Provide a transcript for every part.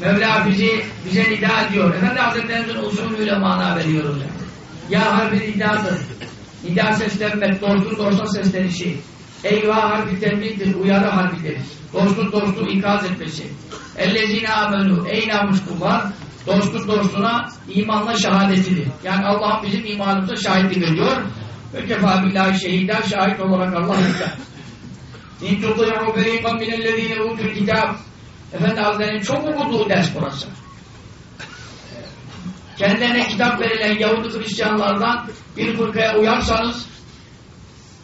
Mevla bizi bize nida ediyor. Efendi Hazretlerimizin usulüyle mana veriyoruz. Ya harfi nidadır. Nida seslenmek, dostun dosta seslenişi. Eyvah harfi tembihdir, uyarı harfidir. Dostun dostu ikaz etmesi. Ellezine amenu, ey namus kullar, dostun dostuna imanla şehadetidir. Yani Allah bizim imanımıza şahitlik ediyor. Ve kefa billahi şehiden şahit olarak Allah yeter. İn tutu'u feriqan minellezine utul kitab. Efendi Hazretleri'nin çok okuduğu ders burası. Kendilerine kitap verilen Yahudi Hristiyanlardan bir fırkaya uyarsanız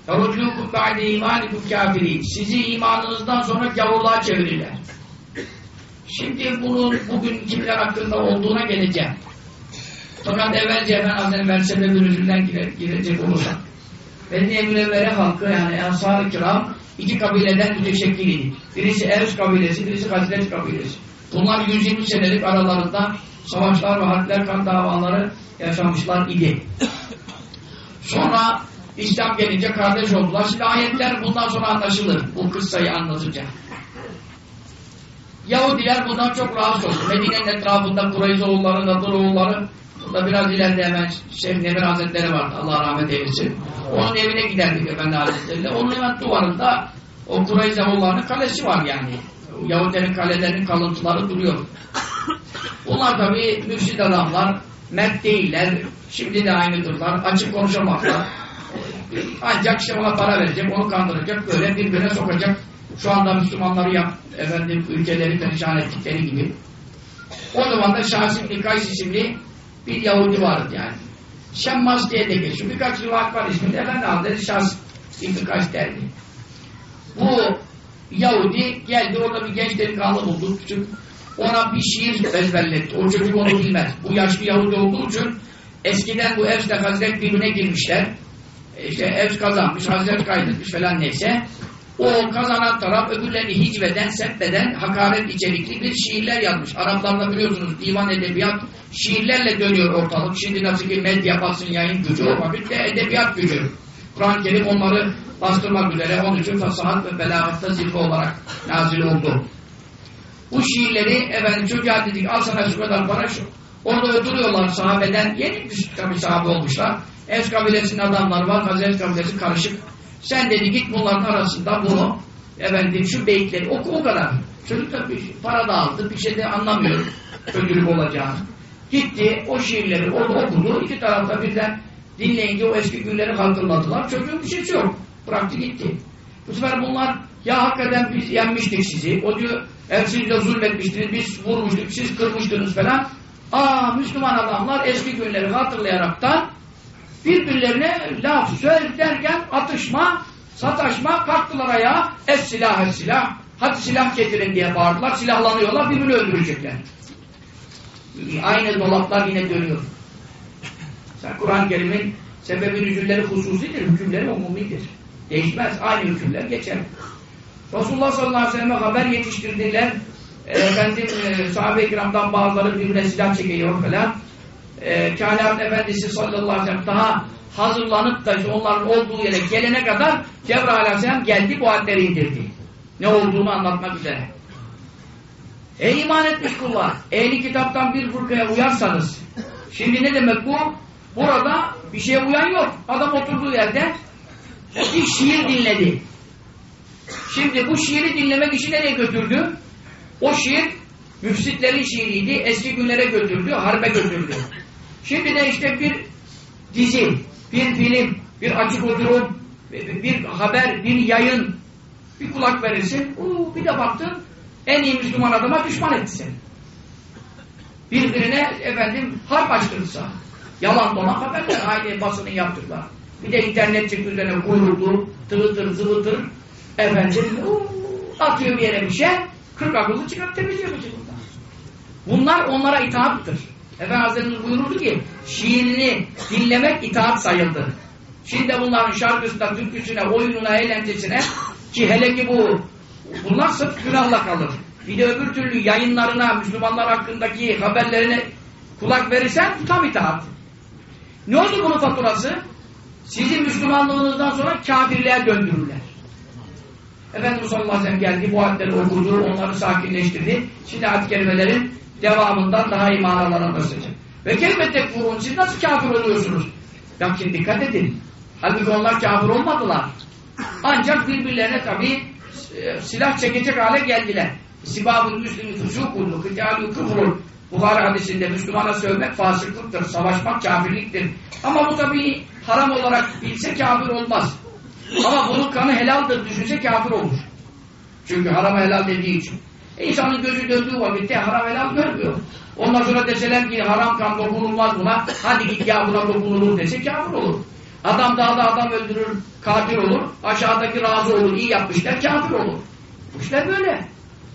يَرُدْلُوكُمْ بَعْدِ اِمَانِكُمْ كَافِرِينَ Sizi imanınızdan sonra gavurluğa çevirirler. Şimdi bunun bugün kimler hakkında olduğuna geleceğim. Fakat evvelce Efendi Hazretleri Mersebe'nin yüzünden girecek olursak. Medine Münevvere halkı yani Ensar-ı Kiram iki kabileden müteşekkil idi. Birisi Evs kabilesi, birisi Hazret kabilesi. Bunlar 120 senelik aralarında savaşlar ve harpler, kan davaları yaşamışlar idi. Sonra İslam gelince kardeş oldular. Şimdi ayetler bundan sonra anlaşılır. Bu kıssayı anlatacağım. Yahudiler bundan çok rahatsız oldu. Medine'nin etrafında Kureyzoğulları, Nadıroğulları burada biraz ileride hemen Şeyh Nemir Hazretleri vardı. Allah rahmet eylesin. Onun evine giderdik Efendi Hazretleri'yle. Onun hemen duvarında o Kureyzoğullarının kalesi var yani. Yahudilerin kalelerinin kalıntıları duruyor. Bunlar tabi mürşid adamlar, mert değiller, şimdi de aynıdırlar, açık konuşamaklar. Ancak işte ona para verecek, onu kandıracak, böyle birbirine sokacak. Şu anda Müslümanları yap, efendim, ülkeleri perişan ettikleri gibi. O zaman da Şahsim Nikays isimli bir Yahudi vardı yani. Şemmaz diye de geçiyor. Birkaç rivayet var isminde. Efendi Hazretleri Şahsim Nikays derdi. Bu Yahudi geldi, orada bir genç delikanlı buldu. Küçük. Ona bir şiir ezberletti. O çocuk onu bilmez. Bu yaşlı Yahudi olduğu için eskiden bu Evs'le Hazret birbirine girmişler. İşte Evs kazanmış, Hazret kaydetmiş falan neyse. O kazanan taraf öbürlerini hicveden, sebbeden, hakaret içerikli bir şiirler yazmış. Araplarda biliyorsunuz divan edebiyat şiirlerle dönüyor ortalık. Şimdi nasıl ki medya, basın, yayın gücü, o vakitte edebiyat gücü. Kur'an-ı Kerim onları bastırmak üzere. Onun için fasahat ve belagatta zirve olarak nazil oldu. Bu şiirleri efendim çocuğa dedik al sana şu kadar para şu. Orada oturuyorlar sahabeden. Yeni tabi sahabe olmuşlar. Evs kabilesinin adamları var. Hazret kabilesi karışık. Sen dedi git bunların arasında bunu efendim şu beyitleri oku o kadar. Çocuk da bir para da aldı. Bir şey de anlamıyor. Ödülük olacağını. Gitti o şiirleri orada okudu. İki tarafta birden dinleyince o eski günleri hatırladılar. Çocuğun bir şeysi yok. Bıraktı gitti. Bu sefer bunlar ya hakikaten biz yenmiştik sizi. O diyor ev siz de zulmetmiştiniz. Biz vurmuştuk. Siz kırmıştınız falan. Aa Müslüman adamlar eski günleri hatırlayaraktan birbirlerine laf söz derken atışma, sataşma kalktılar ayağa. Es silah, es silah. Hadi silah getirin diye bağırdılar. Silahlanıyorlar, birbirini öldürecekler. Aynı dolaplar yine dönüyor. Sen Kur'an-ı Kerim'in sebebi nüzülleri hususidir, hükümleri umumidir. Değişmez, aynı hükümler geçer. Resulullah sallallahu aleyhi ve sellem'e haber yetiştirdiler. E, efendim, e, sahabe-i kiramdan bazıları birbirine silah çekiyor falan. E, Kainat Efendisi sallallahu aleyhi ve sellem daha hazırlanıp da onların olduğu yere gelene kadar Cebrail aleyhisselam geldi bu halleri indirdi. Ne olduğunu anlatmak üzere. Ey iman etmiş kullar! Ehli kitaptan bir fırkaya uyarsanız şimdi ne demek bu? Burada bir şeye uyan yok. Adam oturduğu yerde bir şiir dinledi. Şimdi bu şiiri dinlemek işi nereye götürdü? O şiir müfsitlerin şiiriydi. Eski günlere götürdü, harbe götürdü. Şimdi de işte bir dizi, bir film, bir açık oturum, bir haber, bir yayın, bir kulak verirsin. Uu, bir de baktın en iyi Müslüman adama düşman etti seni. Birbirine efendim harp açtırırsa. Yalan dolan haberler aynı basının yaptıkları. Bir de internet çıktı üzerine kuyruğu, tırıtır, zıvıtır. Efendim atıyor bir yere bir şey. Kırk akıllı çıkıp temizliyor vücudundan. Bunlar onlara itaattır. Efendimiz Hazretimiz buyururdu ki şiirini dinlemek itaat sayıldı. Şimdi bunların şarkısına, türküsüne, oyununa, eğlencesine ki hele ki bu bunlar sırf günahla kalır. Bir de öbür türlü yayınlarına, Müslümanlar hakkındaki haberlerine kulak verirsen tam itaat. Ne oldu bunun faturası? Sizin Müslümanlığınızdan sonra kafirliğe döndürürler. Efendimiz sallallahu aleyhi ve sellem geldi, bu ayetleri okudu, onları sakinleştirdi. Şimdi ayet kelimelerin devamından daha iyi manalar anlaşılacak. Ve keyfe tekfurun, siz nasıl kafir oluyorsunuz? Lakin dikkat edin. Halbuki onlar kafir olmadılar. Ancak birbirlerine tabi e, silah çekecek hale geldiler. Sibabul müslimi fusukullu, kıtâlü küfrun. Buhari hadisinde Müslümana sövmek fasıklıktır, savaşmak kafirliktir. Ama bu tabi haram olarak bilse kafir olmaz. Ama bunun kanı helaldir düşünse kafir olur. Çünkü haram helal dediği için. E insanın gözü döndüğü vakitte haram helal görmüyor. Ondan sonra deseler ki haram kan dokunulmaz buna, hadi git ya buna dokunulur dese kafir olur. Adam dağda adam öldürür, katil olur. Aşağıdaki razı olur, iyi yapmışlar, kafir olur. Bu işler böyle.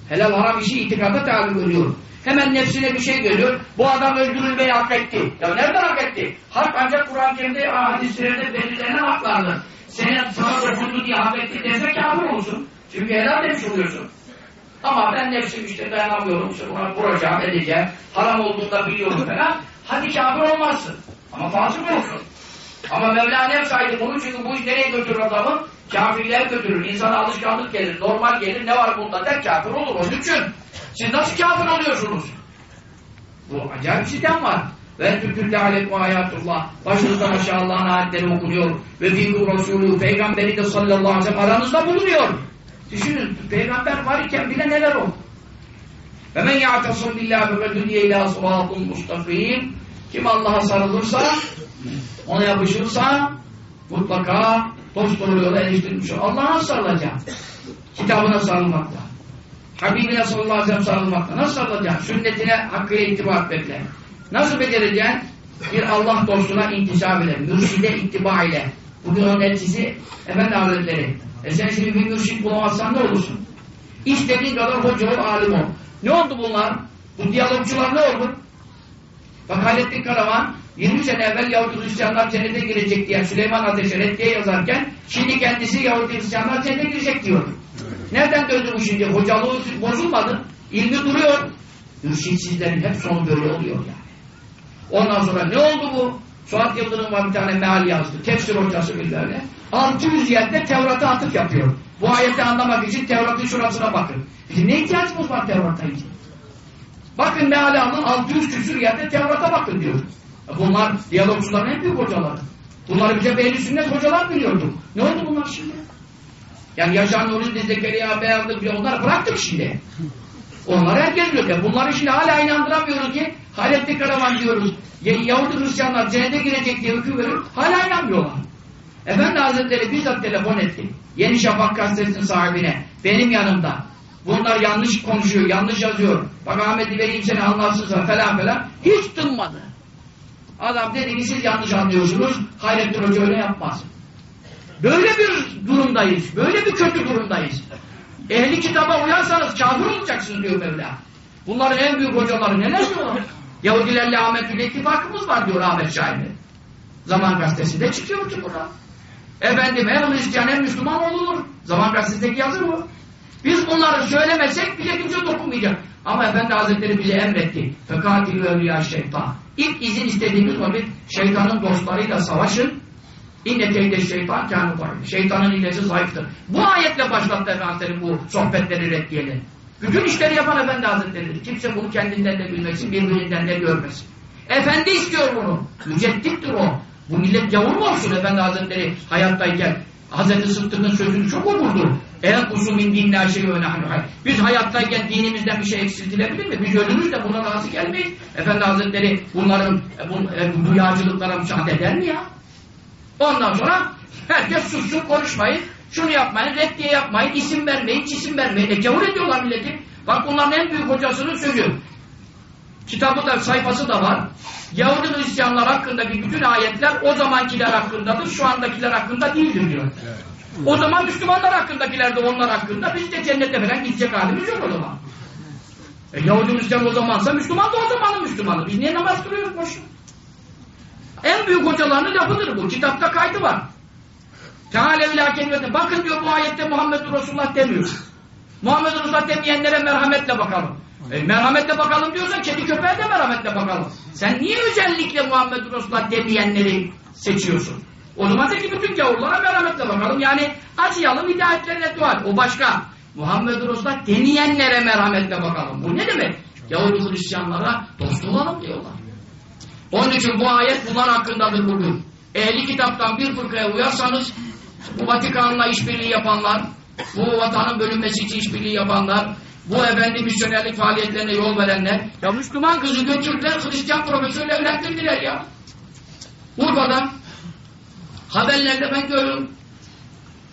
Helal haram işi itikada tabi görüyor. Hemen nefsine bir şey geliyor. Bu adam öldürülmeyi hak etti. Ya nereden hak etti? Hak ancak Kur'an-ı Kerim'de, hadislerde belirlenen haklardır. Senin sana dokundu diye hak etti derse kafir olursun. Çünkü helal demiş oluyorsun. Ama ben nefsim işte dayanamıyorum, işte buna vuracağım, edeceğim, haram olduğunda biliyorum falan. Hadi kafir olmazsın. Ama fasık olsun. Ama Mevla ne saydı bunu çünkü bu iş nereye götürür adamı? Kafirliğe götürür. İnsana alışkanlık gelir, normal gelir, ne var bunda der kafir olur. Onun için siz nasıl kafir oluyorsunuz? Bu acayip sistem var. Ve tükürle aleykum hayatullah. Başınızdan aşağı Allah'ın ayetleri okunuyor. Ve fikum Resulü, Peygamberi de sallallahu aleyhi ve sellem aranızda bulunuyor. Düşünün, peygamber var iken bile neler oldu? Ve men ya'tasım billahi ve dünya ila sıratun mustakim. Kim Allah'a sarılırsa, ona yapışırsa mutlaka dost doğru yola eriştirmiş olur. Allah'a sarılacak. Kitabına sarılmakla. Habibine sallallahu aleyhi ve sellem. Nasıl sarılacaksın? Sünnetine hakkıyla itibar etmekle. Nasıl becereceksin? Bir Allah dostuna intisap ile, mürşide ittiba ile. Bugün onun etkisi Efendi Hazretleri. E sen şimdi bir mürşit bulamazsan ne olursun? İstediğin kadar hoca ol, alim ol. Ne oldu bunlar? Bu diyalogçular ne oldu? Bak Hallettin Karaman 20 sene evvel Yahudi Hristiyanlar cennete girecek diye Süleyman Ateş'e reddiye yazarken şimdi kendisi Yahudi Hristiyanlar cennete girecek diyor. Nereden döndü bu şimdi? Hocalığı bozulmadı. İlmi duruyor. Mürşitsizlerin hep sonu böyle oluyor yani. Ondan sonra ne oldu bu? Suat Yıldırım var bir tane meal yazdı. Tefsir hocası bilmem 600 yerde Tevrat'a atıf yapıyor. Bu ayeti anlamak için Tevrat'ın şurasına bakın. Bizim ne ihtiyacımız var Tevrat'a için? Bakın meali alın 600 küsür yerde Tevrat'a bakın diyor. Bunlar diyalogçuların en büyük hocaları. Bunları bize Beyli Sünnet hocalar biliyordu. Ne oldu bunlar şimdi? Yani Yaşar Nuri, Zekeriya, Beyazlık onlar bıraktık şimdi. Onlar herkes biliyor. Bunları şimdi hala inandıramıyoruz ki Halettin Karaman diyoruz. Yahudi Hristiyanlar cennete girecek diye hüküm veriyor. Hala inanmıyorlar. Efendi Hazretleri bizzat telefon etti. Yeni Şafak gazetesinin sahibine. Benim yanımda. Bunlar yanlış konuşuyor, yanlış yazıyor. Bak Ahmet'i vereyim seni anlatsınsa falan falan. Hiç tınmadı. Adam dedi ki siz yanlış anlıyorsunuz. Hayrettin Hoca öyle yapmaz. Böyle bir durumdayız. Böyle bir kötü durumdayız. Ehli kitaba uyarsanız kafir olacaksınız diyor Mevla. Bunların en büyük hocaları neler diyor? Yahudilerle Ahmet ittifakımız var diyor Ahmet Şahin'de. Zaman gazetesinde çıkıyor ki burada. Efendim hem Hristiyan hem Müslüman olunur. Zaman gazetesindeki yazır mı? Biz bunları söylemesek bize kimse dokunmayacak. Ama Efendi Hazretleri bize emretti. Fekatilü evliya şeytan. İlk izin istediğimiz vakit şeytanın dostlarıyla savaşın. İnne teyde şeytan kânu var. Şeytanın hilesi zayıftır. Bu ayetle başlattı Efendimiz bu sohbetleri reddiyeleri. Bütün işleri yapan Efendi Hazretleri'dir. Kimse bunu kendinden de bilmesin, birbirinden de görmesin. Efendi istiyor bunu. Müceddittir o. Bu millet gavur mu olsun Efendi Hazretleri hayattayken? Hazreti Sıddık'ın sözünü çok okurdu. En usumin dinle şey öyle Biz hayattayken dinimizden bir şey eksiltilebilir mi? Biz ölürüz de buna razı gelmeyiz. Efendi Hazretleri bunların bu, e, bu yağcılıklara müsaade eder mi ya? Ondan sonra herkes sussun konuşmayın. Şunu yapmayın, reddiye yapmayın, isim vermeyin, cisim vermeyin. E gavur ediyorlar milleti. Bak bunların en büyük hocasının sözü. Kitabı da sayfası da var. Yahudi Hristiyanlar hakkındaki bütün ayetler o zamankiler hakkındadır, şu andakiler hakkında değildir diyor. Evet. O zaman Müslümanlar hakkındakiler de onlar hakkında biz de cennete falan gidecek halimiz yok o zaman. E, Yahudi Hristiyan o zamansa Müslüman da o zamanın Müslümanı. Biz niye namaz kılıyoruz boşuna? En büyük hocalarının lafıdır bu. Kitapta kaydı var. Teala kelimete. Bakın diyor bu ayette Muhammed Resulullah demiyor. Muhammed Resulullah demeyenlere merhametle bakalım. E, merhametle bakalım diyorsan kedi köpeğe de merhametle bakalım. Sen niye özellikle Muhammed Resulullah demeyenleri seçiyorsun? O zaman de ki bütün gavurlara merhametle bakalım. Yani acıyalım hidayetlerine dua. O başka. Muhammed Resulullah deneyenlere merhametle bakalım. Bu ne demek? Yahudi Hristiyanlara dost olalım diyorlar. Onun için bu ayet bunlar hakkındadır bugün. Ehli kitaptan bir fırkaya uyarsanız bu Vatikan'la işbirliği yapanlar, bu vatanın bölünmesi için işbirliği yapanlar, bu efendi misyonerlik faaliyetlerine yol verenler, ya Müslüman kızı götürdüler, Hristiyan profesörle evlendirdiler ya. Urfa'dan haberlerde ben görüyorum.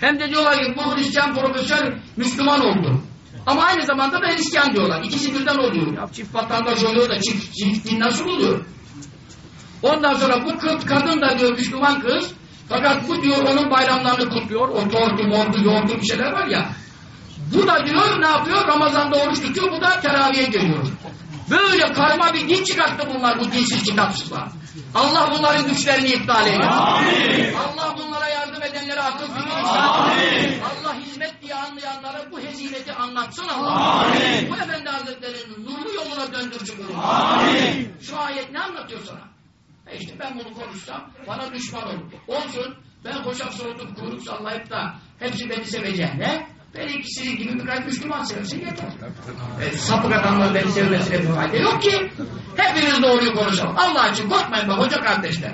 Hem de diyorlar ki bu Hristiyan profesör Müslüman oldu. Ama aynı zamanda da Hristiyan diyorlar. İkisi birden oluyor. Ya çift vatandaş oluyor da çift, çift din nasıl oluyor? Ondan sonra bu kız, kadın da diyor Müslüman kız. Fakat bu diyor onun bayramlarını kutluyor. O tortu, mordu, yoğurdu bir şeyler var ya. Bu da diyor ne yapıyor? Ramazan'da oruç tutuyor. Bu da teraviye geliyor. Böyle karma bir din çıkarttı bunlar bu dinsiz kitapsızlar. Allah bunların güçlerini iptal eylesin. Allah bunlara yardım edenlere akıl fikir Allah hizmet diye anlayanlara bu hezimeti anlatsın Allah. Bu Efendi Hazretleri'nin nurlu yoluna döndürsün bunu. Şu ayet ne anlatıyor sana? E işte ben bunu konuşsam bana düşman olur. Olsun ben hoşaf soğutup kuyruk sallayıp da hepsi beni seveceğine ben ikisi gibi birkaç Müslüman sevsin yeter. E, sapık adamlar beni sevmesine bir fayda yok ki. Hepimiz doğruyu konuşalım. Allah için korkmayın bak hoca kardeşler.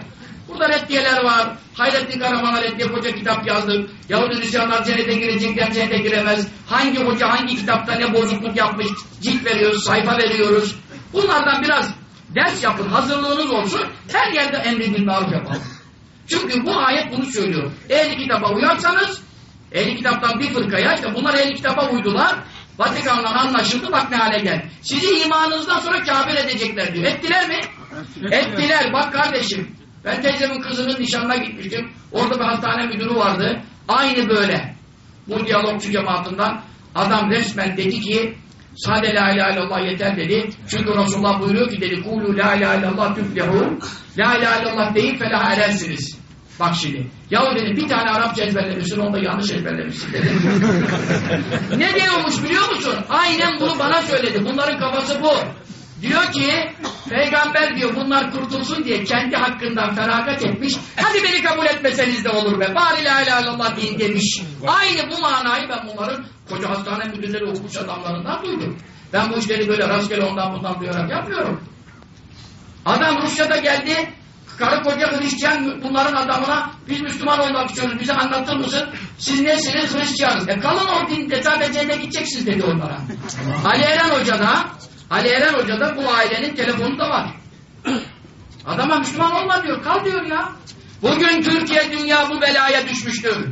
Burada reddiyeler var. Hayrettin Karaman'a reddiye hoca kitap yazdık. Yahudi Hristiyanlar cennete girecekler cennete giremez. Hangi hoca hangi kitapta ne bozukluk yapmış cilt veriyoruz, sayfa veriyoruz. Bunlardan biraz ders yapın, hazırlığınız olsun. Her yerde emri maruf yapalım. Çünkü bu ayet bunu söylüyor. Ehli kitaba uyarsanız Ehli kitaptan bir fırkaya işte bunlar ehli kitaba uydular. Vatikan'la anlaşıldı bak ne hale gel. Sizi imanınızdan sonra kafir edecekler diyor. Ettiler mi? Ettiler. Bak kardeşim. Ben teyzemin kızının nişanına gitmiştim. Orada bir hastane müdürü vardı. Aynı böyle. Bu diyalogçu cemaatinden adam resmen dedi ki sade la ilahe illallah yeter dedi. Çünkü Resulullah buyuruyor ki dedi kulu la ilahe illallah tüflehun la ilahe illallah deyip felah erersiniz. Bak şimdi. Yahu dedim bir tane Arapça ezberlemişsin onu da yanlış ezberlemişsin dedim. ne diyormuş biliyor musun? Aynen bunu bana söyledi. Bunların kafası bu. Diyor ki peygamber diyor bunlar kurtulsun diye kendi hakkından feragat etmiş. Hadi beni kabul etmeseniz de olur be. Bari la ilahe illallah deyin demiş. Aynı bu manayı ben bunların koca hastane müdürleri okumuş adamlarından duydum. Ben bu işleri böyle rastgele ondan bundan duyarak yapmıyorum. Adam Rusya'da geldi karı koca Hristiyan bunların adamına biz Müslüman olmak istiyoruz bize anlatır mısın? Siz nesiniz? Hristiyanız. E kalın o sadece ne gideceksiniz dedi onlara. Ali Eren Hoca da Ali Eren Hoca da bu ailenin telefonu da var. Adama Müslüman olma diyor. Kal diyor ya. Bugün Türkiye dünya bu belaya düşmüştür.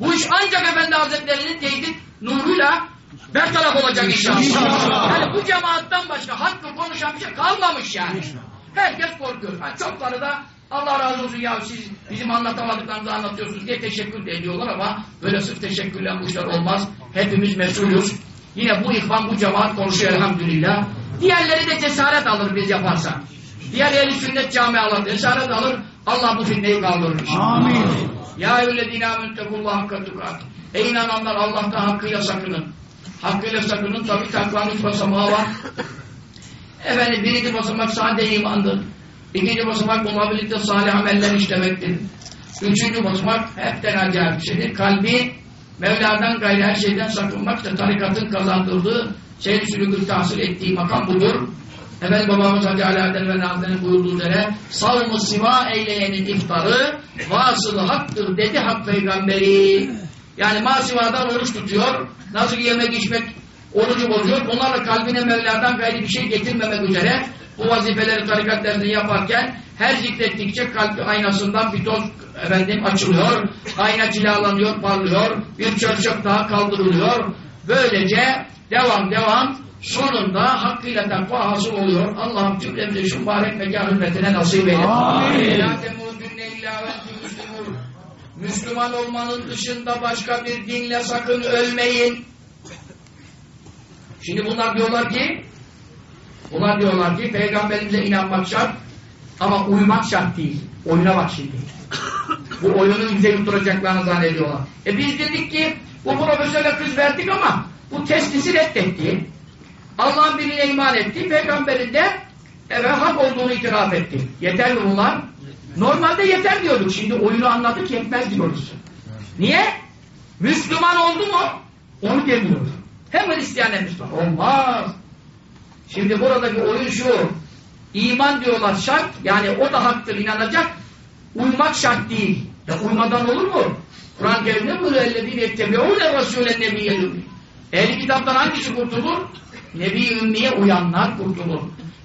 Bu iş ancak Efendi Hazretleri'nin teyit nuruyla bertaraf olacak inşallah. Yani bu cemaattan başka hakkı konuşan bir şey kalmamış yani. Herkes korkuyor. Yani çokları da Allah razı olsun ya siz bizim anlatamadıklarımızı anlatıyorsunuz diye teşekkür ediyorlar ama böyle sırf teşekkürle bu işler olmaz. Hepimiz mesulüz. Yine bu ihvan, bu cemaat konuşuyor elhamdülillah. Diğerleri de cesaret alır biz yaparsak. Diğer ehli sünnet camiaları cesaret alır. Allah bu fitneyi kaldırır. Amin. Ya eyyühellezine amentekullah hakka tukat. Ey inananlar Allah'tan hakkıyla sakının. Hakkıyla sakının tabi takvanın üç basamağı var. Efendim birinci basamak sade imandır. İkinci basamak bununla birlikte salih ameller işlemektir. Üçüncü basamak hepten acayip şeydir. Kalbi Mevla'dan gayrı her şeyden sakınmak da tarikatın kazandırdığı seyyid sülükü tahsil ettiği makam budur. Efendim babamız Hacı Ali Adel ve Nazlı'nın buyurduğu üzere savmı siva eyleyenin iftarı vasılı haktır dedi hak peygamberi. Yani masivadan oruç tutuyor. Nasıl yemek içmek orucu bozuyor. Bunlarla kalbine Mevla'dan gayri bir şey getirmemek üzere bu vazifeleri tarikat dersini yaparken her zikrettikçe kalp aynasından bir toz efendim açılıyor. Ayna cilalanıyor, parlıyor. Bir çöp daha kaldırılıyor. Böylece devam devam sonunda hakkıyla takva hasıl oluyor. Allah'ım cümlemize şu mübarek mekan hürmetine nasip eyle. Amin. Müslüman olmanın dışında başka bir dinle sakın ölmeyin. Şimdi bunlar diyorlar ki bunlar diyorlar ki peygamberimize inanmak şart ama uymak şart değil. Oyuna bak şimdi. Bu oyunu bize yutturacaklarını zannediyorlar. E biz dedik ki bu profesöre kız verdik ama bu testisi reddetti. Allah'ın birine iman etti. Peygamberin de evet, hak olduğunu itiraf etti. Yeter mi bunlar? Normalde yeter diyorduk. Şimdi oyunu anladık yetmez diyoruz. Niye? Müslüman oldu mu? Onu demiyor. Hem Hristiyan hem Müslüman. Olmaz. Şimdi buradaki oyun şu. İman diyorlar şart. Yani o da haktır inanacak. Uymak şart değil. Ya uymadan olur mu? Kur'an-ı Kerim'de buyuruyor اَلَّذ۪ينَ يَتَّبِعُونَ رَسُولَ النَّبِيَّ الْاُمِّ Ehli kitaptan hangisi kurtulur? Nebi Ümmiye uyanlar kurtulur.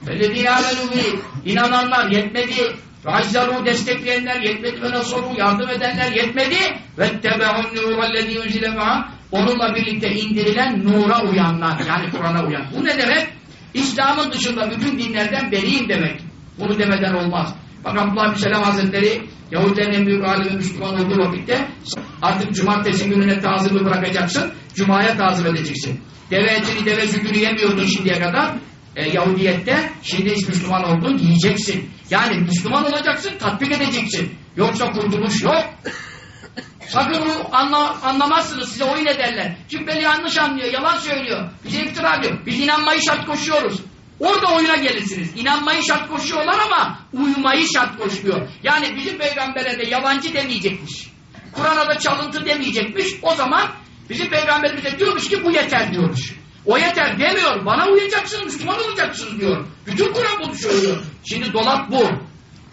اَلَّذ۪ينَ آمَنُوا inananlar yetmedi. Razzaru destekleyenler yetmedi ve nasoru yardım edenler yetmedi. Ve tebehun nurallezi yuzilema onunla birlikte indirilen nura uyanlar yani Kur'an'a uyan. Bu ne demek? İslam'ın dışında bütün dinlerden beriyim demek. Bunu demeden olmaz. Bak Abdullah bin Selam Hazretleri Yahudilerin en büyük alimi Müslüman olduğu vakitte artık cumartesi gününe tazımı bırakacaksın, cumaya tazım edeceksin. Deve etini, deve sütünü yemiyordun şimdiye kadar e, Yahudiyette, şimdi hiç Müslüman oldun, yiyeceksin. Yani Müslüman olacaksın tatbik edeceksin. Yoksa kurtuluş yok. Sakın bu anla, anlamazsınız size oyun ederler. Cübbeli yanlış anlıyor, yalan söylüyor. Bize iftira diyor. Biz inanmayı şart koşuyoruz. Orada oyuna gelirsiniz. İnanmayı şart koşuyorlar ama uyumayı şart koşmuyor. Yani bizim peygambere de yalancı demeyecekmiş. Kur'an'a da çalıntı demeyecekmiş. O zaman bizim peygamberimize diyormuş ki bu yeter diyormuş. O yeter demiyor. Bana uyacaksınız, Müslüman olacaksınız diyor. Bütün Kur'an bunu söylüyor. Şimdi dolap bu.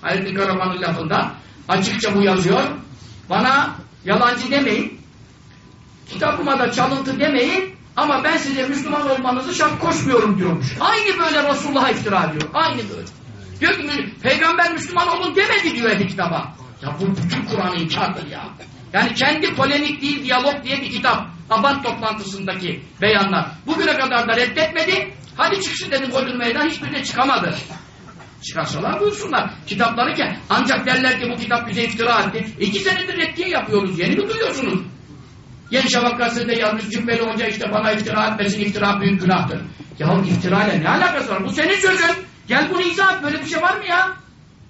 Hayrettin Karaman'ın lafında açıkça bu yazıyor. Bana yalancı demeyin. Kitabıma da çalıntı demeyin. Ama ben size Müslüman olmanızı şart koşmuyorum diyormuş. Aynı böyle Resulullah'a iftira diyor. Aynı böyle. Diyor ki peygamber Müslüman olun demedi diyor ehli kitaba. Ya bu bütün Kur'an'ı inkardır ya. Yani kendi polemik değil diyalog diye bir kitap. Aban toplantısındaki beyanlar. Bugüne kadar da reddetmedi. Hadi çıksın dedim koydun meydan hiçbirine çıkamadı. Çıkarsalar buyursunlar. Kitapları ki ancak derler ki bu kitap bize iftira etti. İki senedir reddiye yapıyoruz. Yeni mi duyuyorsunuz? Yeni Şafak gazetede yazmış Cübbeli Hoca işte bana iftira etmesin iftira büyük günahtır. Ya iftirayla ne alakası var? Bu senin sözün. Gel bunu izah et. Böyle bir şey var mı ya?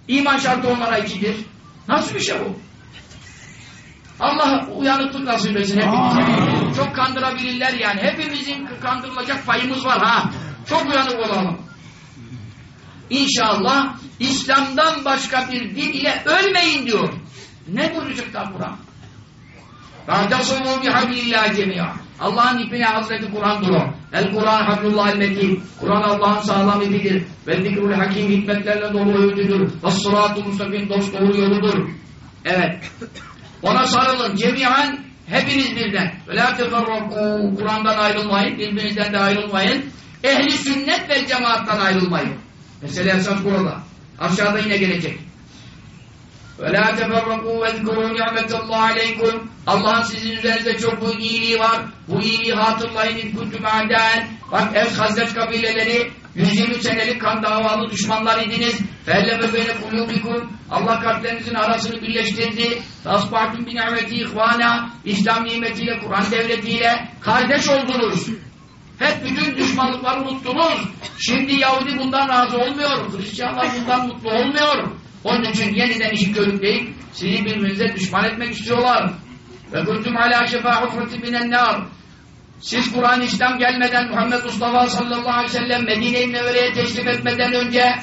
İman şartı onlara ikidir. Nasıl bir şey bu? Allah uyanıklık nasip etsin hepimize. Çok kandırabilirler yani. Hepimizin kandırılacak payımız var ha. Çok uyanık olalım. İnşallah İslam'dan başka bir din ile ölmeyin diyor. Ne buyuracak da Kur'an? Radasumu bihablillah cemi'a. Allah'ın ipine Hazreti Kur'an durur. El Kur'an hablullah el metin. Kur'an Allah'ın sağlam ipidir. Ve zikrul hakim hikmetlerle dolu öğüdüdür. Ve sıratı mustakim dost doğru yoludur. Evet. Ona sarılın. Cemi'an hepiniz birden. Ve la teferrakû Kur'an'dan ayrılmayın. Birbirinizden de ayrılmayın. Ehli sünnet ve cemaattan ayrılmayın. Mesela esas burada. Aşağıda yine gelecek. وَلَا تَفَرَّقُوا وَذْكُرُوا نِعْمَةَ اللّٰهِ عَلَيْكُمْ Allah'ın sizin üzerinizde çok büyük iyiliği var. Bu iyiliği hatırlayın. اِنْكُنْتُمْ عَدَاً Bak ev Hazret kabileleri 120 senelik kan davalı düşmanlarydiniz. Felleme beyne kulubikum. Allah kalplerinizin arasını birleştirdi. Tasbahatun bin nimeti ihvana. İslam nimetiyle, Kur'an devletiyle kardeş oldunuz. Hep bütün düşmanlıkları unuttunuz. Şimdi Yahudi bundan razı olmuyor. Hristiyanlar bundan mutlu olmuyor. Onun için yeniden işi körükleyip sizi birbirinize düşman etmek istiyorlar. Ve kuntum ala şefa hufreti binen nar. Siz Kur'an İslam gelmeden Muhammed Mustafa sallallahu aleyhi ve sellem Medine-i Münevvere'ye teslim etmeden önce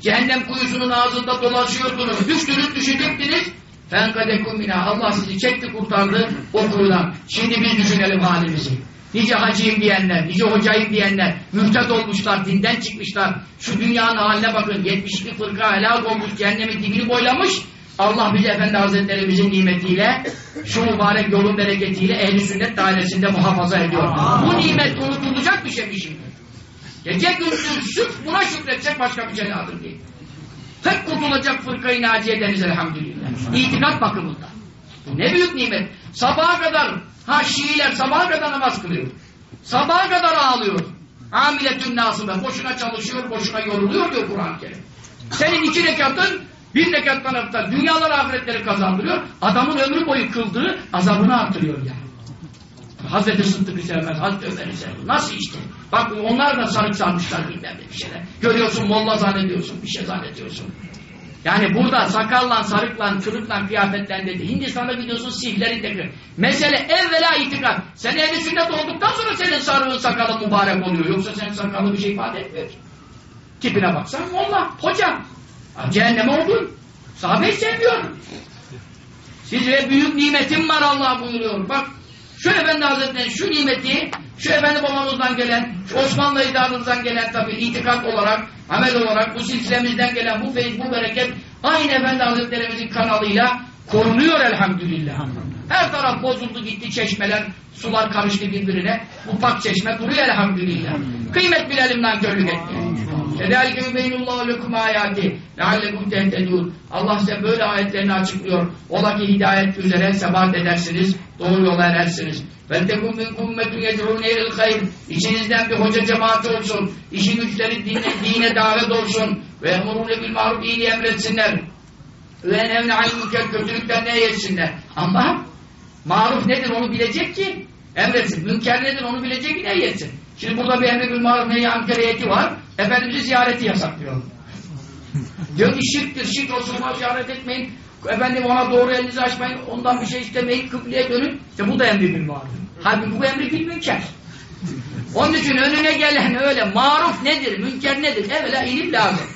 cehennem kuyusunun ağzında dolaşıyordunuz. Düştünüz düşecektiniz. Fenkadekum mina. Allah sizi çekti kurtardı o kuyudan. Şimdi biz düşünelim halimizi. Nice hacıyım diyenler, nice hocayım diyenler, mürted olmuşlar, dinden çıkmışlar. Şu dünyanın haline bakın, 70'li fırka helak olmuş, cehennemin dibini boylamış. Allah bizi Efendi Hazretlerimizin nimetiyle, şu mübarek yolun bereketiyle ehli sünnet dairesinde muhafaza ediyor. Bu nimet unutulacak bir şey mi şimdi? Gece gündüz sırf buna şükredecek başka bir şey lazım değil. Tek kurtulacak fırkayı naciye deniz elhamdülillah. İtikat bakımından. Bu ne büyük nimet. Sabaha kadar Ha Şiiler sabaha kadar namaz kılıyor. Sabaha kadar ağlıyor. Amiletün nasıbe. Boşuna çalışıyor, boşuna yoruluyor diyor Kur'an-ı Kerim. Senin iki rekatın bir rekattan hafta dünyalar ahiretleri kazandırıyor. Adamın ömrü boyu kıldığı azabını artırıyor yani. Hazreti Sıddık'ı sevmez, Hazreti Ömer'i sevmez. Nasıl işte? Bak onlar da sarık sarmışlar bilmem bir şeyler. Görüyorsun molla zannediyorsun, bir şey zannediyorsun. Yani burada sakalla, sarıkla, kırıkla, kıyafetle dedi. Hindistan'da gidiyorsun sihleri tekrar. Mesele evvela itikat. Sen ehli sünnet olduktan sonra senin sarığın sakalın mübarek oluyor. Yoksa senin sakalın bir şey ifade etmiyor. Tipine baksan molla, hoca. Cehenneme oldun. Sahabeyi sevmiyor. Size büyük nimetim var Allah buyuruyor. Bak şu Efendi Hazretleri şu nimeti şu Efendi babamızdan gelen, şu Osmanlı icadımızdan gelen tabi itikat olarak, amel olarak bu silsilemizden gelen bu feyiz, bu bereket aynı Efendi Hazretlerimizin kanalıyla korunuyor elhamdülillah. Her taraf bozuldu gitti çeşmeler, sular karıştı birbirine. Bu pak çeşme duruyor elhamdülillah. Kıymet bilelim nankörlük etmeyin. Kedalike yübeynullahu lekum ayati leallekum tehtedûn. Allah size böyle ayetlerini açıklıyor. Ola ki hidayet üzere sebat edersiniz, doğru yola erersiniz. وَلْتَكُمْ مِنْكُمْ مَّتُّ يَدْعُونَ اِلَى الْخَيْرِ İçinizden bir hoca cemaati olsun, işi güçleri dine, dine davet olsun ve emurune bil maruf iyiliği emretsinler ve enevne anil münker kötülükten ne yetsinler. Ama maruf nedir onu bilecek ki emretsin. Münker nedir onu bilecek ki ne yetsin. Şimdi burada bir emri bil maruf neyi ankeriyeti var. Efendimizi ziyareti yasaklıyor. Diyor ki şirktir, şirk Resulullah ziyaret etmeyin. Efendim ona doğru elinizi açmayın, ondan bir şey istemeyin, kıbleye dönün. İşte bu da emri bil maruf. Halbuki bu emri bil münker. Onun için önüne gelen öyle maruf nedir, münker nedir? Evvela ilim lazım.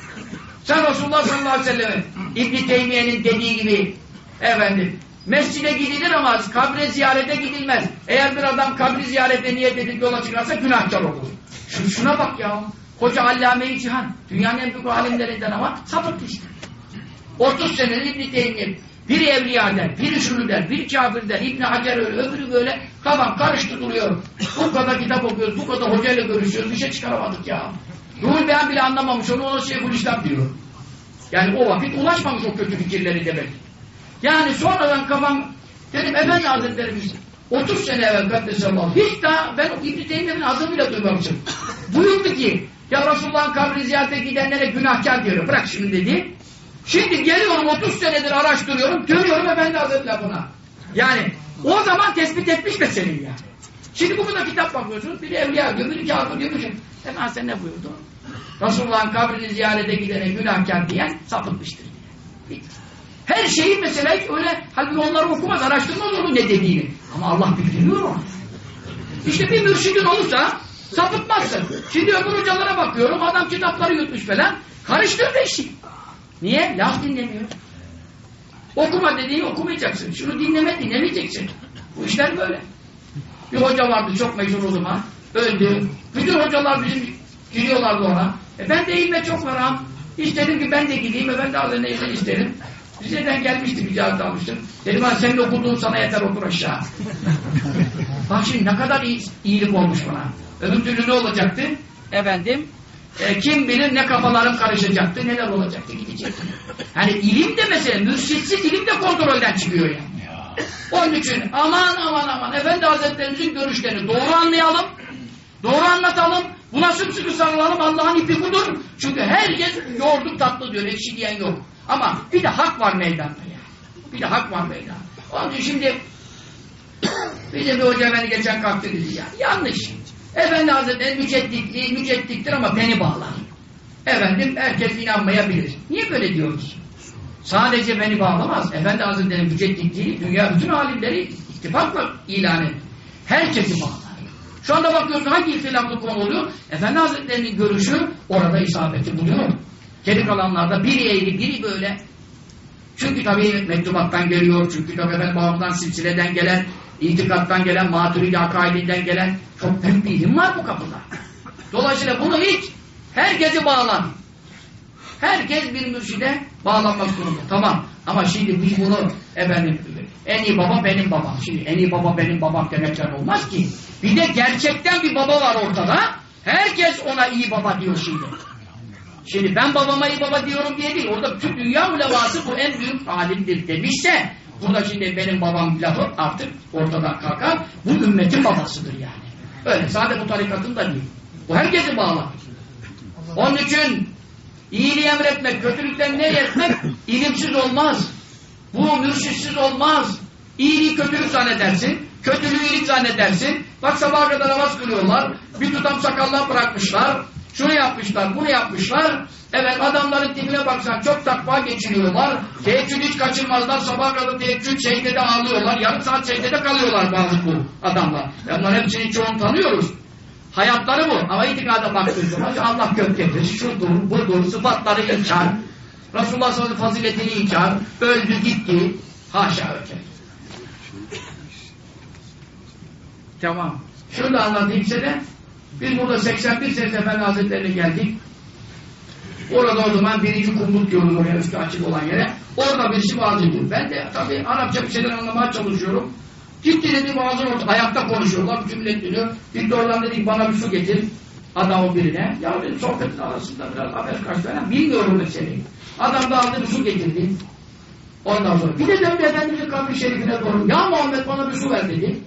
Sen Resulullah sallallahu aleyhi ve sellem'in İbn-i Teymiye'nin dediği gibi efendim mescide gidilir ama kabre ziyarete gidilmez. Eğer bir adam kabri ziyarete niyet edip yola çıkarsa günahkar olur. Şu, şuna bak ya. Koca allame-i cihan. Dünyanın en büyük alimlerinden ama sapıttı işte. 30 senedir İbn-i Teymiye biri evliya der, biri şunu der, biri kafir der, İbn Hacer öyle, öbürü böyle tamam karıştı duruyor. Bu kadar kitap okuyoruz, bu kadar hocayla görüşüyoruz, bir şey çıkaramadık ya. Ruhul Beyan bile anlamamış, onu ona Şeyhülislam diyor. Yani o vakit ulaşmamış o kötü fikirleri demek. Yani sonradan kafam, dedim Efendi Hazretlerimiz 30 sene evvel Kaddesallahu hiç daha ben İbn-i Teymiye'nin adını bile duymamışım. Buyurdu ki ya Resulullah'ın kabri ziyarete gidenlere günahkar diyor. Bırak şimdi dedi. Şimdi geliyorum 30 senedir araştırıyorum. Görüyorum Efendi Hazretleri buna. Yani o zaman tespit etmiş meseleyi yani. Şimdi bu kadar kitap bakıyorsunuz. Biri evliya diyor, biri kafir diyor. Efendim sen ne buyurdu? Resulullah'ın kabrini ziyarete gidene günahkar diyen sapıtmıştır diye. Her şeyi mesela hiç öyle halbuki onları okumaz, araştırmaz onu ne dediğini. Ama Allah bildiriyor onu. İşte bir mürşidin olursa sapıtmazsın. Şimdi öbür hocalara bakıyorum, adam kitapları yutmuş falan. Karıştırdı işi. Niye? Laf dinlemiyor. Okuma dediğini okumayacaksın. Şunu dinleme dinlemeyeceksin. Bu işler böyle. Bir hoca vardı çok meşhur o zaman. Öldü. Bütün hocalar bizim giriyorlardı ona. E ben de ilme çok varam. İstedim ki ben de gideyim ve ben de Allah'ın izin isterim. Rize'den gelmişti bir cihaz almıştım. Dedim ben senin okuduğun sana yeter otur aşağı. Bak şimdi ne kadar iyi, iyilik olmuş bana. Öbür türlü ne olacaktı? Efendim e, kim bilir ne kafalarım karışacaktı, neler olacaktı, gidecekti. Hani ilim de mesela, mürşitsiz ilim de kontrolden çıkıyor yani. Onun için aman aman aman Efendi Hazretlerimizin görüşlerini doğru anlayalım, doğru anlatalım, buna sımsıkı sarılalım, Allah'ın ipi budur. Çünkü herkes yoğurduk tatlı diyor, ekşi diyen yok. Ama bir de hak var meydanda yani. Bir de hak var meydanda. Onun için şimdi bizim bir hoca beni geçen kalktı dedi ya, yanlış. Efendi Hazretleri müceddit, müceddittir ama beni bağlar. Efendim herkes inanmayabilir. Niye böyle diyoruz? Sadece beni bağlamaz. Efendi Hazretleri mücedditliği dünya bütün alimleri ittifakla ilan etti. Herkesi bağlar. Şu anda bakıyorsun hangi ihtilaflı konu oluyor? Efendi Hazretleri'nin görüşü orada isabeti buluyor. Geri kalanlarda biri eğri, biri böyle. Çünkü tabii mektubattan geliyor, çünkü tabii efendim babamdan silsileden gelen, itikattan gelen, maturidi akaidinden gelen çok büyük bir ilim var bu kapıda. Dolayısıyla bunu hiç herkesi bağlan. Herkes bir mürşide bağlanmak durumunda. Tamam. Ama şimdi biz bunu efendim en iyi baba benim babam. Şimdi en iyi baba benim babam demekten olmaz ki. Bir de gerçekten bir baba var ortada. Herkes ona iyi baba diyor şimdi. Şimdi ben babama iyi baba diyorum diye değil. Orada bütün dünya ulevası bu en büyük alimdir demişse burada şimdi benim babam lafı artık ortadan kalkar. Bu ümmetin babasıdır yani. Öyle sadece bu tarikatın da değil. Bu herkesi bağlar. Onun için iyiliği emretmek, kötülükten ne etmek ilimsiz olmaz. Bu mürşitsiz olmaz. İyiliği kötülük zannedersin. Kötülüğü iyilik zannedersin. Bak sabaha kadar namaz kılıyorlar. Bir tutam sakallar bırakmışlar. Şunu yapmışlar, bunu yapmışlar. Evet adamların tipine baksan çok takva geçiriyorlar. Teheccüd hiç kaçırmazlar. Sabah kadar teheccüd secdede ağlıyorlar. Yarım saat secdede kalıyorlar bazı bu adamlar. Bunların hepsini çoğunu tanıyoruz. Hayatları bu. Ama itikada baktığın zaman Allah göktedir, şudur, budur, sıfatları inkar. Resulullah sallallahu faziletini inkar, öldü gitti. Haşa öyle. Tamam. Şunu da anlatayım size. Biz burada 81 sene Efendi Hazretleri'ne geldik. Orada o zaman birinci kumluk diyoruz oraya üstü açık olan yere. Orada birisi vaaz ediyor. Ben de tabii Arapça bir şeyler anlamaya çalışıyorum. Gitti dedi vaazın orta, ayakta konuşuyorlar. Bütün millet dinliyor. Gitti oradan dedik bana bir su getir. Adamın birine. Ya dedim sohbetin arasında biraz haber kaç falan. Bilmiyorum meseleyi. Adam da aldı bir su getirdi. Ondan sonra bir de döndü Efendimiz'in kabri şerifine doğru. Ya Muhammed bana bir su ver dedi.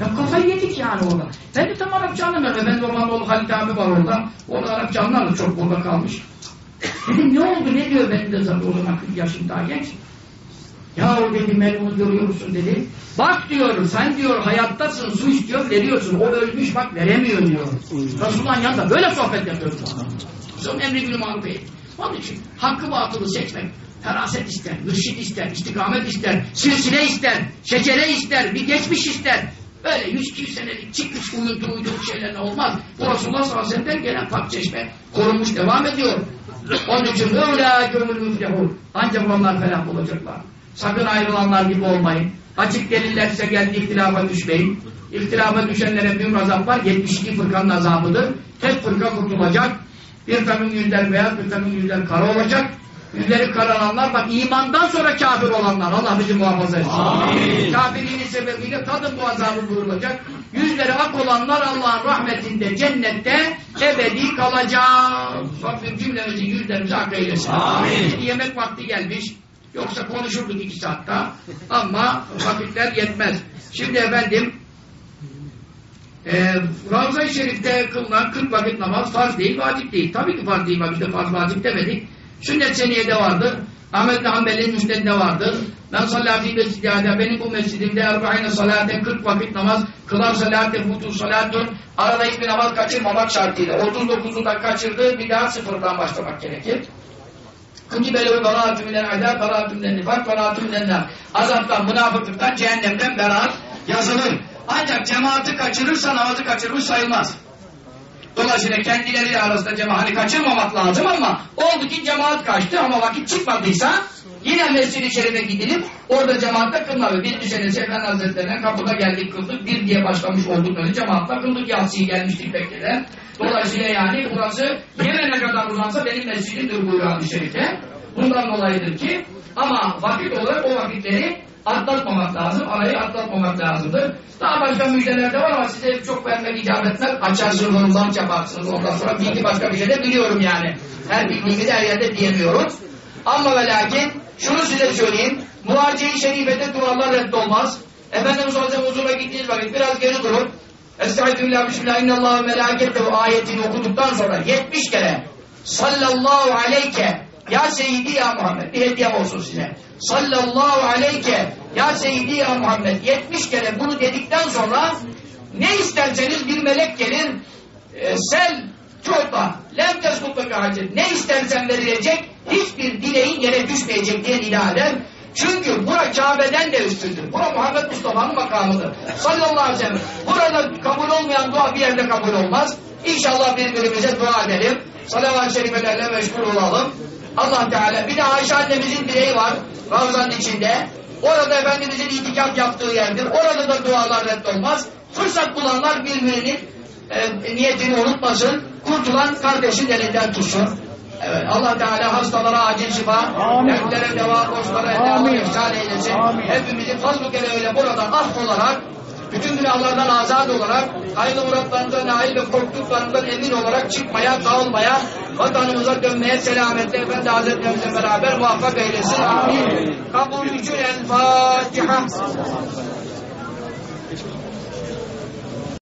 Ya kafayı yedik yani orada. Ben de tam Arapça anlamıyorum. Ben de Romanoğlu Halit abi var orada. O da Arapça anlardı çok burada kalmış. Dedim ne oldu ne diyor benim de zaten o zaman 40 yaşım daha genç. Ya o dedi melunu görüyor musun dedi. Bak diyor sen diyor hayattasın su istiyor veriyorsun. O ölmüş bak veremiyor diyor. Resulullah'ın yanında böyle sohbet yapıyoruz. Son emri günü mağlubi. Onun için hakkı batılı seçmek feraset ister, mürşit ister, istikamet ister, silsile ister, şecere ister, bir geçmiş ister. Böyle 100-200 senelik çıkmış uyuntu uyduruk şeylerle olmaz. Bu Resulullah sallallahu aleyhi ve gelen pak çeşme korunmuş devam ediyor. Onun için öyle gönül müflehun. Ancak onlar felah olacaklar. Sakın ayrılanlar gibi olmayın. Açık delillerse geldi ihtilafa düşmeyin. İhtilafa düşenlere bir azap var. 72 fırkanın azabıdır. Tek fırka kurtulacak. Bir takım yüzler beyaz, bir takım yüzler kara olacak. Yüzleri karalanlar bak imandan sonra kafir olanlar. Allah bizi muhafaza etsin. Amin. Kafirliğinin sebebiyle tadın bu azabı buyurulacak. Yüzleri ak olanlar Allah'ın rahmetinde, cennette ebedi kalacak. Rabbim cümlemizi yüzlerimizi ak eylesin. Amin. Yemek vakti gelmiş. Yoksa konuşurduk iki saatte. Ama vakitler yetmez. Şimdi efendim e, Ravza-i Şerif'te kılınan 40 vakit namaz farz değil, vacip değil. Tabii ki farz değil, vakitte farz vacip demedik. Sünnet seniyede vardır. Ahmet Hanbel'in müstedinde vardır. Ben salati mescidiyade benim bu mescidimde erba'ine salaten 40 vakit namaz kılar salaten futu salatun arada hiçbir namaz kaçırmamak şartıyla 39'u da kaçırdı bir daha sıfırdan başlamak gerekir. Kutibelevi beraatümden azab, beraatümden nifak, beraatümden azaptan, münafıklıktan, cehennemden beraat yazılır. Ancak cemaati kaçırırsa namazı kaçırmış sayılmaz. Dolayısıyla kendileri arasında cemaati kaçırmamak lazım ama oldu ki cemaat kaçtı ama vakit çıkmadıysa yine Mescid-i Şerif'e gidilip orada cemaatle kılmalı. Bir sene Seyfen Hazretleri'ne kapıda geldik kıldık. Bir diye başlamış olduk önce cemaatle kıldık. Yatsıyı gelmiştik bekleden. Dolayısıyla yani burası Yemen'e kadar uzansa benim mescidimdir buyuruyor hadis Şerif'te. Bundan dolayıdır ki ama vakit olarak o vakitleri atlatmamak lazım. Arayı atlatmamak lazımdır. Daha başka müjdeler de var ama size çok vermek icap etmez. Açarsınız zanç yaparsınız. Ondan sonra bilgi başka bir şey de biliyorum yani. Her bildiğimi de her yerde diyemiyorum. Ama ve lakin şunu size söyleyeyim. Muhaciye-i Şerife'de dualar reddolmaz. Efendimiz Aleyhisselam huzuruna gittiğiniz vakit biraz geri durun. Estağfirullah, Bismillah, innallahu melâkettehu ayetini okuduktan sonra 70 kere sallallahu aleyke ya Seyyidi ya Muhammed bir hediyem olsun size. Sallallahu aleyke ya Seyyidi ya Muhammed 70 kere bunu dedikten sonra ne isterseniz bir melek gelir e, sel çorba lem teskutlaka hacet ne istersen verilecek hiçbir dileğin yere düşmeyecek diye ilah eder. Çünkü bura Kabe'den de üstündür. Bura Muhammed Mustafa'nın makamıdır. Sallallahu aleyhi ve sellem. Burada kabul olmayan dua bir yerde kabul olmaz. İnşallah birbirimize dua edelim. Salavat-ı şerifelerle meşgul olalım. Allah Teala. Bir de Ayşe annemizin dileği var. Ravzanın içinde. Orada Efendimizin itikaf yaptığı yerdir. Orada da dualar reddolmaz. Fırsat bulanlar birbirinin e, niyetini unutmasın. Kurtulan kardeşin elinden tutsun. Evet, Allah Teala hastalara acil şifa, dertlere deva, borçlara endamı ihsan eylesin. Amin. Hepimizin fazl-ı öyle buradan af olarak, bütün günahlardan azad olarak, hayırlı muratlarından ve korktuklarından emin olarak çıkmaya, dağılmaya, vatanımıza dönmeye, selametle Efendi Hazretlerimizle beraber muvaffak eylesin. Amin. Kabul için El Fatiha.